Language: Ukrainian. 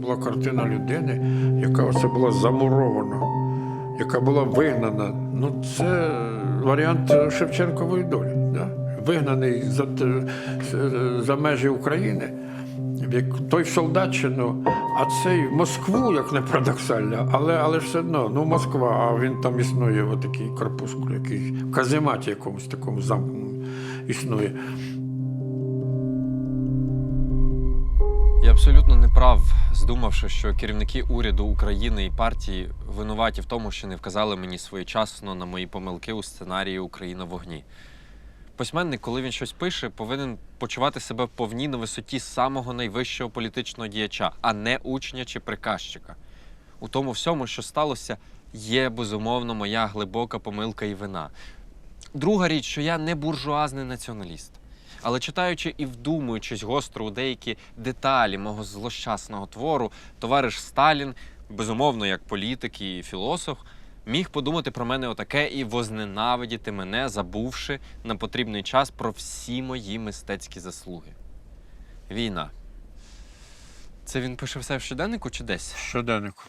була картина людини, яка оце була замурована, яка була вигнана. Ну, це варіант Шевченкової долі. Да? Вигнаний за, за межі України. Як той в Солдатчину, а цей Москву, як не парадоксально, але, але все одно, ну Москва, а він там існує, отакий корпускул, який в казематі якомусь такому замкненому існує. Я абсолютно не прав, здумавши, що керівники уряду України і партії винуваті в тому, що не вказали мені своєчасно на мої помилки у сценарії Україна в вогні. Письменник, коли він щось пише, повинен почувати себе вповні на висоті самого найвищого політичного діяча, а не учня чи приказчика. У тому всьому, що сталося, є безумовно моя глибока помилка і вина. Друга річ, що я не буржуазний націоналіст. Але читаючи і вдумуючись гостро у деякі деталі мого злощасного твору, товариш Сталін, безумовно, як політик і філософ, міг подумати про мене отаке і возненавидіти мене, забувши на потрібний час про всі мої мистецькі заслуги. Війна. Це він пише все в щоденнику чи десь? Щоденнику.